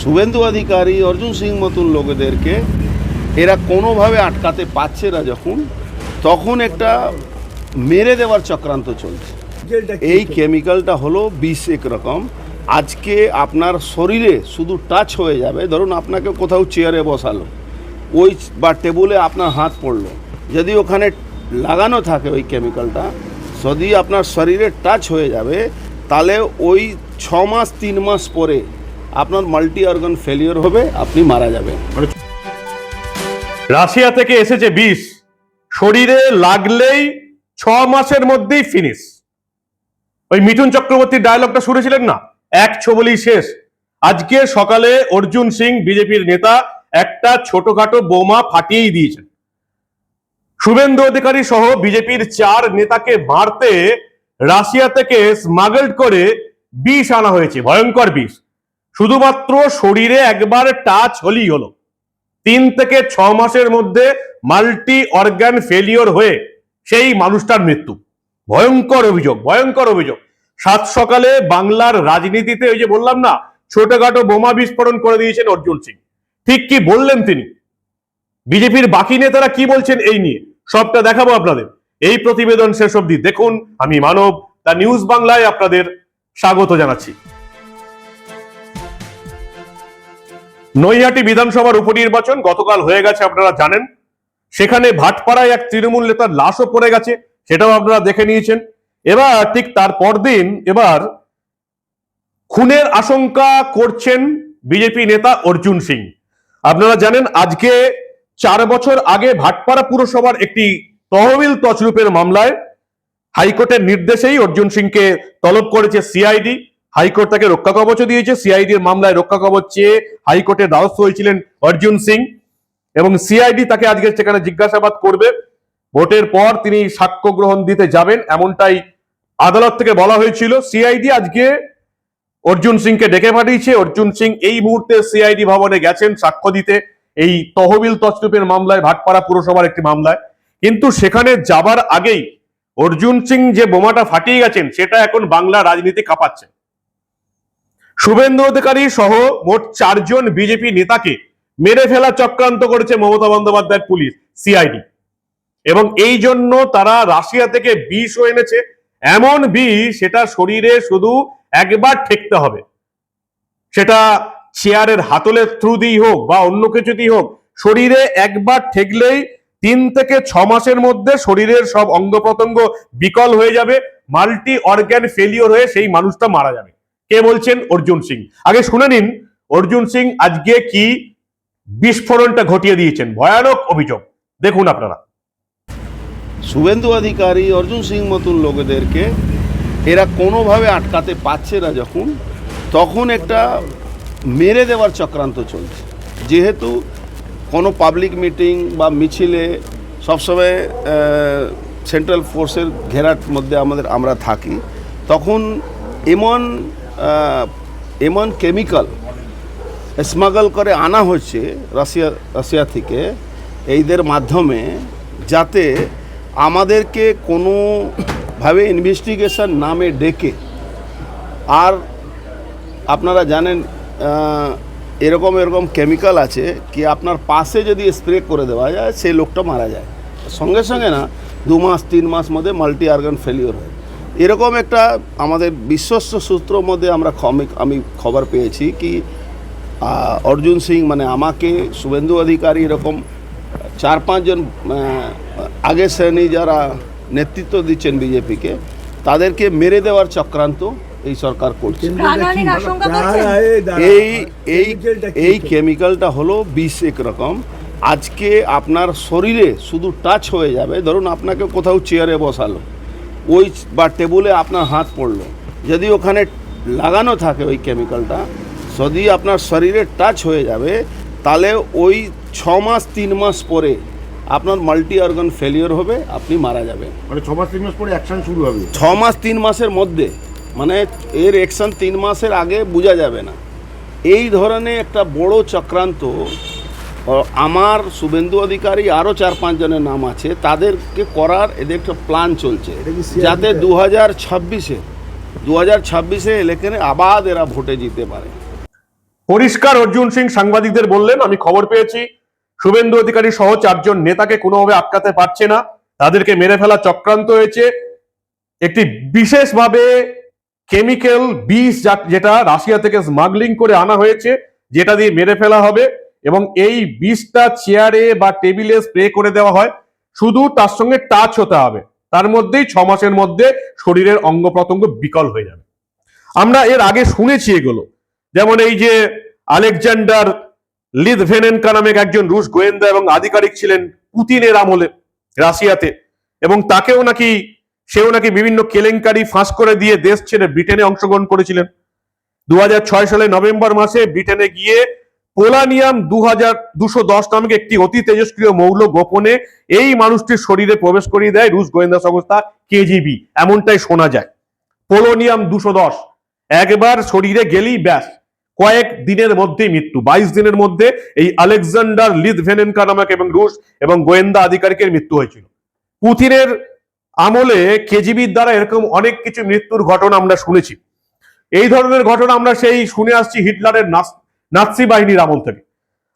শুভেন্দু অধিকারী অর্জুন সিং মতন লোকেদেরকে এরা কোনোভাবে আটকাতে পারছে না যখন তখন একটা মেরে দেওয়ার চক্রান্ত চলছে। এই কেমিক্যালটা হলো বিষ একরকম আজকে আপনার শরীরে শুধু টাচ হয়ে যাবে। ধরুন আপনাকে কোথাও চেয়ারে বসালো ওই বা টেবুলে আপনার হাত পড়ল। যদি ওখানে লাগানো থাকে ওই কেমিক্যালটা যদি আপনার শরীরে টাচ হয়ে যাবে তাহলে ওই ছ মাস তিন মাস পরে আপনার মাল্টি অর্গান ফেলিওর হবে, আপনি মারা যাবেন। রাশিয়া থেকে এসেছে বিষ। শরীরে লাগলেই ছ মাসের মধ্যেই ফিনিশ ওই মিঠুন চক্রবর্তীর ডায়লগটা শুনেছিলেন না? এক ছবলেই শেষ। আজকে সকালে অর্জুন সিং, বিজেপির নেতা, একটা ছোটখাটো বোমা ফাটিয়েই দিয়েছেন। শুভেন্দু অধিকারী সহ বিজেপির চার নেতাকে মারতে রাশিয়া থেকে স্মাগলড করে বিষ আনা হয়েছে। ভয়ঙ্কর বিষ। শুধুমাত্র শরীরে একবার টাচ হলেই হলো। তিন থেকে ছ মাসের মধ্যে মাল্টি অর্গান ফেলিওর হয়ে সেই মানুষটার মৃত্যু। ভয়ঙ্কর অভিযোগ ভয়ঙ্কর অভিযোগ। সাত সকালে বাংলার রাজনীতিতে ওই যে বললাম না, ছোটখাটো বোমা বিস্ফোরণ করে দিয়েছেন অর্জুন সিং। ঠিক কি বললেন তিনি? বিজেপির বাকি নেতারা কি বলছেন এই নিয়ে? সবটা দেখাবো আপনাদের। এই প্রতিবেদন শেষ অবধি দেখুন। আমি মানব দা নিউজ বাংলায় আপনাদের স্বাগত জানাচ্ছি। নৈহাটি বিধানসভার উপনির্বাচন গতকাল হয়ে গেছে, আপনারা জানেন। সেখানে ভাটপাড়ায় এক তৃণমূল নেতার লাশও পড়ে গেছে, সেটাও আপনারা দেখে নিয়েছেন। এবার ঠিক তার পরদিন এবার খুনের আশঙ্কা করছেন বিজেপি নেতা অর্জুন সিং। আপনারা জানেন, আজকে চার বছর আগে ভাটপাড়া পুরসভার একটি তহবিল তছরূপের মামলায় হাইকোর্টের নির্দেশেই অর্জুন সিংকে তলব করেছে সিআইডি। হাইকোর্ট তাকে রক্ষা কবচ দিয়েছে সিআইডির মামলায় রক্ষা কবচ চেয়ে হাইকোর্টের দ্বারস্থ হয়েছিলেন অর্জুন সিং এবং সিআইডি তাকে আজকে সেখানে জিজ্ঞাসাবাদ করবে। ভোটের পর তিনি সাক্ষ্য গ্রহণ দিতে যাবেন এমনটাই আদালত থেকে বলা হয়েছিল। সিআইডি আজকে অর্জুন সিংকে ডেকে পাঠিয়েছে। অর্জুন সিং এই মুহূর্তে সিআইডি ভবনে গেছেন সাক্ষ্য দিতে। এই তহবিল তছরূপের মামলায়, ভাটপাড়া পুরসভার একটি মামলায়। কিন্তু সেখানে যাবার আগেই অর্জুন সিং যে বোমাটা ফাটিয়ে গেছেন, সেটা এখন বাংলা রাজনীতি কাঁপাচ্ছে। শুভেন্দু অধিকারী সহ মোট চারজন বিজেপি নেতাকে মেরে ফেলা চক্রান্ত করেছে মমতা বন্দ্যোপাধ্যায়ের পুলিশ সিআইডি এবং এই জন্য তারা রাশিয়া থেকে বিষও এনেছে। এমন বিষ, সেটা শরীরে শুধু একবার ঠেকতে হবে। সেটা চেয়ারের হাতলের থ্রু দিয়েই হোক বা অন্য কিছু দিয়ে হোক, শরীরে একবার ঠেকলেই তিন থেকে ছ মাসের মধ্যে শরীরের সব অঙ্গ বিকল হয়ে যাবে, মাল্টি অর্গ্যান ফেলিওর হয়ে সেই মানুষটা মারা যাবে। কে বলছেন? অর্জুন সিং। আগে শুনে নিন, অর্জুন সিং আজকে কি বিস্ফোরণটা ঘটিয়ে দিয়েছেন? ভয়ানক অভিযোগ। দেখুন আপনারা। শুভেন্দু অধিকারী অর্জুন সিং মতন লোকেদেরকে এরা কোনোভাবে আটকাতে পারছে না যখন, তখন একটা মেরে দেওয়ার চক্রান্ত চলছে। যেহেতু কোনো পাবলিক মিটিং বা মিছিলে সবসময় সেন্ট্রাল ফোর্সের ঘেরার মধ্যে আমাদের, আমরা থাকি, তখন এমন এমন কেমিক্যাল স্মাগল করে আনা হচ্ছে রাশিয়া রাশিয়া থেকে এইদের মাধ্যমে যাতে আমাদেরকে কোনোভাবে ইনভেস্টিগেশন নামে ডেকে। আর আপনারা জানেন এরকম এরকম কেমিক্যাল আছে কি আপনার পাশে যদি স্প্রে করে দেওয়া যায়, সেই লোকটা মারা যায়। সঙ্গে সঙ্গে না, দু মাস, তিন মাস মধ্যে মাল্টি অর্গান ফেলিওর হয়। এরকম একটা আমাদের বিশ্বস্ত সূত্র মধ্যে আমরা আমি খবর পেয়েছি কি অর্জুন সিং মানে আমাকে শুভেন্দু অধিকারী এরকম চার পাঁচজন আগের শ্রেণি যারা নেতৃত্ব দিচ্ছেন বিজেপিকে তাদেরকে মেরে দেওয়ার চক্রান্ত এই সরকার করছে। এই এই এই কেমিক্যালটা হলো বিষ একরকম আজকে আপনার শরীরে শুধু টাচ হয়ে যাবে। ধরুন আপনাকে কোথাও চেয়ারে বসালো। ওই বা টেবুলে আপনার হাত পড়ল। যদি ওখানে লাগানো থাকে ওই কেমিক্যালটা যদি আপনার শরীরে টাচ হয়ে যাবে তাহলে ওই ছ মাস তিন মাস পরে আপনার মাল্টি অর্গান ফেলিওর হবে আপনি মারা যাবেন। মানে ছ মাস তিন মাস পরে অ্যাকশন শুরু হবে। ছ মাস তিন মাসের মধ্যে। মানে এর অ্যাকশন তিন মাসের আগে বোঝা যাবে না। এই ধরনের একটা বড় চক্রান্ত আমার শুভেন্দু অধিকারী আরও চার পাঁচজনের নাম আছে তাদেরকে করার এদের একটা প্ল্যান চলছে। এটা কি যাতে দু হাজার ছাব্বিশে দু হাজার ছাব্বিশে ইলেকশনে আবাদ এরা ভোটে জিতে পারে। পরিষ্কার অর্জুন সিং সাংবাদিকদের বললেন আমি খবর পেয়েছি শুভেন্দু অধিকারী সহ চারজন নেতাকে কোনোভাবে আটকাতে পারছে না তাদেরকে মেরে ফেলা চক্রান্ত হয়েছে। একটি বিশেষভাবে কেমিক্যাল বিষ যা- যেটা রাশিয়া থেকে স্মাগলিং করে আনা হয়েছে যেটা দিয়ে মেরে ফেলা হবে। এবং এই বিষটা চেয়ারে বা টেবিলে স্প্রে করে দেওয়া হয়। শুধু তার সঙ্গে টাচ হতে হবে। তার মধ্যেই ছ মাসের মধ্যে শরীরের অঙ্গ প্রত্যঙ্গ বিকল হয়ে যাবে। আমরা এর আগে শুনেছি এগুলো। যেমন এই যে আলেকজান্ডার লিদভেনেনকা নামে একজন রুশ গোয়েন্দা এবং আধিকারিক ছিলেন পুতিনের আমলে রাশিয়াতে। এবং তাকেও নাকি, সেও নাকি বিভিন্ন কেলেঙ্কারি ফাঁস করে দিয়ে দেশ ছেড়ে ব্রিটেনে অংশগ্রহণ করেছিলেন। দু হাজার ছয় সালে নভেম্বর মাসে ব্রিটেনে গিয়ে পোলানিয়াম দু হাজার দুশো দশ নামক একটি অতি তেজস্ক্রিয় মৌল গোপনে এই মানুষটির শরীরে প্রবেশ করিয়ে দেয় রুশ গোয়েন্দা সংস্থা কেজিবি। এমনটাই শোনা যায়। পোলোনিয়াম দুশো দশ, একবার শরীরে গেলেই ব্যাস। কয়েক দিনের মধ্যেই মৃত্যু। বাইশ দিনের মধ্যে এই আলেকজান্ডার লিদভেনেনকা নামক এবং রুশ এবং গোয়েন্দা আধিকারিকের মৃত্যু হয়েছিল। পুতিনের আমলে কেজিবির দ্বারা এরকম অনেক কিছু মৃত্যুর ঘটনা আমরা শুনেছি। এই ধরনের ঘটনা আমরা সেই শুনে আসছি হিটলারের নাৎসি বাহিনীর আমল থেকে।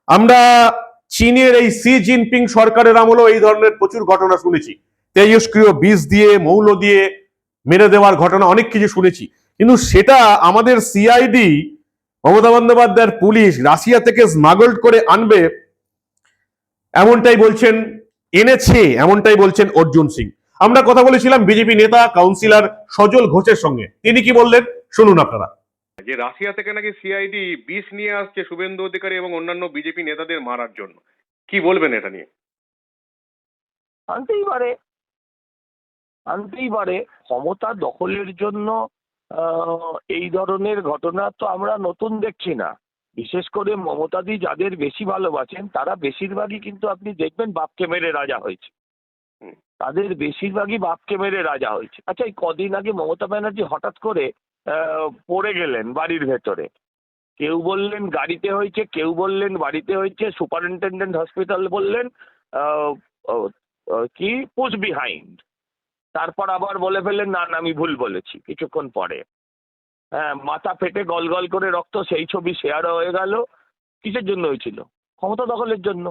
আমরা চীনের এই সি জিনপিং সরকারের আমলেও এই ধরনের প্রচুর ঘটনা শুনেছি। তেজস্ক্রিয় বীজ দিয়ে, মৌল দিয়ে মেরে দেওয়ার ঘটনা অনেক কিছু শুনেছি। কিন্তু সেটা আমাদের সিআইডি, মমতা বন্দ্যোপাধ্যায়ের পুলিশ রাশিয়া থেকে স্মাগলড করে আনবে, এমনটাই বলছেন এনেছে, এমনটাই বলছেন অর্জুন সিং। আমরা কথা বলেছিলাম বিজেপি নেতা, কাউন্সিলর সজল ঘোষের সঙ্গে। তিনি কি বললেন? শুনুন আপনারা। যে রাশিয়া থেকে নাকি সিআইডি বিষ নিয়ে আসছে শুভেন্দু অধিকারী এবং অন্যান্য বিজেপি নেতাদের মারার জন্য। কি বলবেন এটা নিয়ে? আনতেই পারে। আনতেই পারে। ক্ষমতা দখলের জন্য এই ধরনের ঘটনা তো আমরা নতুন দেখছি না। বিশেষ করে মমতাদি যাদের বেশি ভালোবাসেন তারা বেশিরভাগই কিন্তু আপনি দেখবেন বাপকে মেরে রাজা হয়েছে। তাদের বেশিরভাগই বাপকে মেরে রাজা হয়েছে। আচ্ছা এই কদিন আগে মমতা ব্যানার্জি হঠাৎ করে পড়ে গেলেন বাড়ির ভেতরে। কেউ বললেন গাড়িতে হয়েছে কেউ বললেন বাড়িতে হয়েছে সুপারিনটেন্ডেন্ট হসপিটাল বললেন কি? Push behind. তারপর আবার বলে ফেললেন না না আমি ভুল বলেছি। কিছুক্ষণ পরে। হ্যাঁ মাথা ফেটে গল গল করে রক্ত সেই ছবি শেয়ার হয়ে গেল। কিসের জন্য হয়েছিল? ক্ষমতা দখলের জন্য।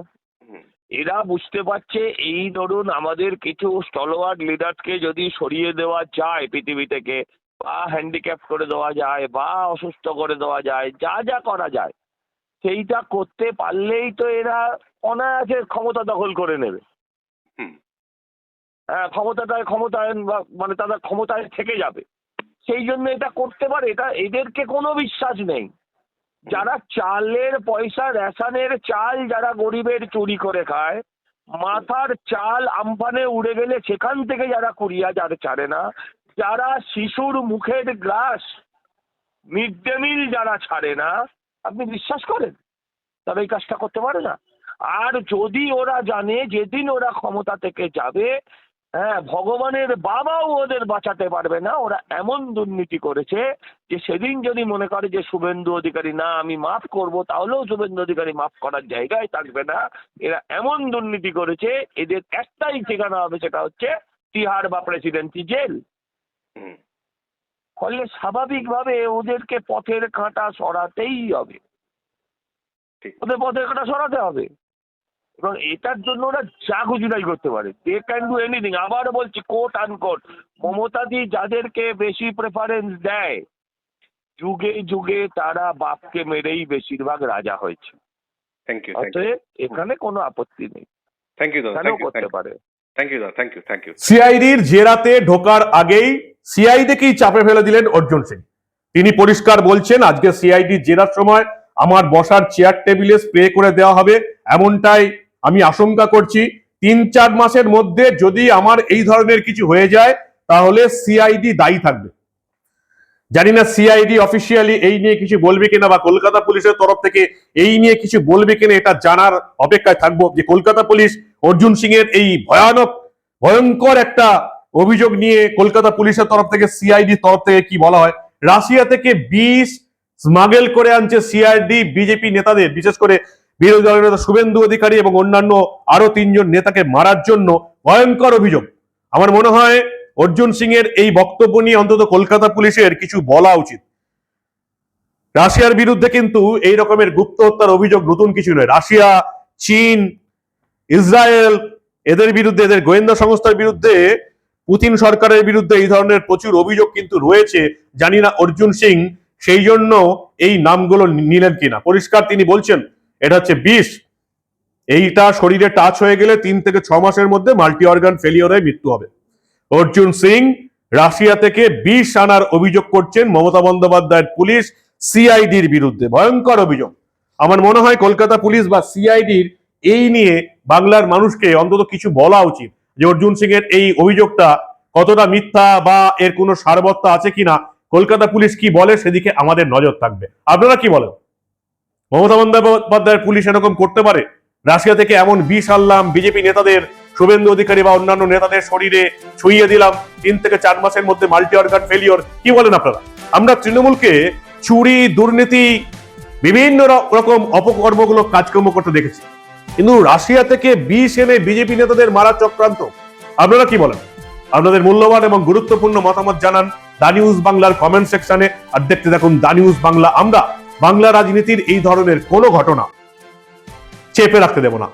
এরা বুঝতে পারছে এই ধরুন আমাদের কিছু স্টলওয়ার্ড লিডারকে যদি সরিয়ে দেওয়া যায় পৃথিবী থেকে বা হ্যান্ডিক্যাপ করে দেওয়া যায় বা অসুস্থ করে দেওয়া যায় যা যা করা যায় সেইটা করতে পারলেই তো এরা অনায়াসে ক্ষমতা দখল করে নেবে। হ্যাঁ ক্ষমতাটায় ক্ষমতায়ন বা- মানে তারা ক্ষমতায় থেকে যাবে। সেই জন্য এটা করতে পারে এটা এদেরকে কোনো বিশ্বাস নেই। যারা চালের পয়সা রেশনের চাল যারা গরিবের চুরি করে খায় মাথার চাল আমফানে উড়ে গেলে সেখান থেকে যারা কুড়িয়া যারা ছাড়ে না যারা শিশুর মুখের গ্লাস মিড ডে মিল যারা ছাড়ে না, আপনি বিশ্বাস করেন? তারা এই কাজটা করতে পারে না। আর যদি ওরা জানে যেদিন ওরা ক্ষমতা থেকে যাবে হ্যাঁ ভগবানের বাবাও ওদের বাঁচাতে পারবে না, ওরা এমন দুর্নীতি করেছে যে সেদিন যদি মনে করে যে শুভেন্দু অধিকারী, না, আমি মাফ করব তাহলেও শুভেন্দু অধিকারী মাফ করার জায়গায় থাকবে না। এরা এমন দুর্নীতি করেছে, এদের একটাই ঠিকানা হবে, সেটা হচ্ছে তিহার বা প্রেসিডেন্সি জেল। ফলে স্বাভাবিকভাবে ওদেরকে পথের কাঁটা সরাতেই হবে। ওদের পথের কাঁটা সরাতে হবে। এবং এটার জন্য ওরা যা খুশিটাই করতে পারে। দে ক্যান ডু এনিথিং আবার বলছি কোট আনকোট মমতাদি যাদেরকে বেশি প্রেফারেন্স দেয় যুগে যুগে তারা বাপকে মেরেই বেশিরভাগ রাজা হয়েছে। থ্যাংক ইউ অতএব এখানে কোনো আপত্তি নেই। থ্যাংক ইউ করতে পারে? থ্যাংক ইউ সিআইডির জেরাতে ঢোকার আগেই সিআইডিকেই চাপে ফেলে দিলেন অর্জুন সিং। তিনি পরিষ্কার বলছেন, আজকে সিআইডি জেরার সময় আমার বসার চেয়ার টেবিলে স্প্রে করে দেওয়া হবে, এমনটাই আমি আশঙ্কা করছি। তিন চার মাসের মধ্যে যদি আমার এই ধরনের কিছু হয়ে যায়, তাহলে সিআইডি দায়ী থাকবে। জানি না সিআইডি অফিসিয়ালি এই নিয়ে কিছু বলবে কিনা বা কলকাতা পুলিশের তরফ থেকে এই নিয়ে কিছু বলবে কিনা এটা জানার অপেক্ষায় থাকব যে কলকাতা পুলিশ অর্জুন সিং এর এই ভয়ানক, ভয়ঙ্কর একটা অভিযোগ নিয়ে কলকাতা পুলিশের তরফ থেকে সিআইডি তরফ থেকে কি বলা হয়? রাশিয়া থেকে বিষ স্মাগেল করে আনছে সিআইডি বিজেপি নেতাদের, বিশেষ করে বিরোধী দলের নেতা শুভেন্দু অধিকারী এবং অন্যান্য আরও তিনজন নেতাকে মারার জন্য ভয়ঙ্কর অভিযোগ। আমার মনে হয় অর্জুন সিং এর এই বক্তব্য নিয়ে অন্তত কলকাতা পুলিশের কিছু বলা উচিত। রাশিয়ার বিরুদ্ধে কিন্তু এই রকমের গুপ্ত হত্যার অভিযোগ নতুন কিছু নয়। রাশিয়া, চীন, ইসরায়েল, এদের বিরুদ্ধে, এদের গোয়েন্দা সংস্থার বিরুদ্ধে, পুতিন সরকারের বিরুদ্ধে এই ধরনের প্রচুর অভিযোগ কিন্তু রয়েছে। জানি না অর্জুন সিং সেই জন্য এই নামগুলো নিলেন কিনা। পরিষ্কার তিনি বলছেন, এটা হচ্ছে বিষ। এইটা শরীরে টাচ হয়ে গেলে তিন থেকে ছ মাসের মধ্যে মাল্টি অর্গান ফেলিওর মৃত্যু হবে। অর্জুন সিং, রাশিয়া থেকে বিষ আনার অভিযোগ করছেন মমতা বন্দ্যোপাধ্যায়ের পুলিশ সিআইডির বিরুদ্ধে। ভয়ঙ্কর অভিযোগ। আমার মনে হয় কলকাতা পুলিশ বা সিআইডির এই নিয়ে বাংলার মানুষকে অন্তত কিছু বলা উচিত যে অর্জুন সিং এর এই অভিযোগটা কতটা মিথ্যা বা এর কোনো সারবত্তা আছে কিনা, কলকাতা পুলিশ কি বলে সেদিকে আমাদের নজর থাকবে। আপনারা কি বলেন? মমতা বন্দ্যোপাধ্যায়ের পুলিশ এরকম করতে পারে? রাশিয়া থেকে এমন বিষ আনলাম, বিজেপি নেতাদের শুভেন্দু অধিকারী বা অন্যান্য নেতাদের শরীরে ছুঁয়ে দিলাম। তিন থেকে চার মাসের মধ্যে মাল্টি অর্গান ফেলিওর কি বলেন আপনারা? আমরা তৃণমূলকে চুরি, দুর্নীতি, বিভিন্ন রকম অপকর্মগুলো কাজকর্ম করতে দেখেছি। কিন্তু রাশিয়া থেকে বিষ এনে বিজেপি নেতাদের মারা চক্রান্ত। আপনারা কি বলেন? আপনাদের মূল্যবান এবং গুরুত্বপূর্ণ মতামত জানান দা নিউজ বাংলার কমেন্ট সেকশনে আর দেখতে দেখুন দা নিউজ বাংলা। আমরা বাংলা রাজনীতির এই ধরনের কোনো ঘটনা চেপে রাখতে দেব না।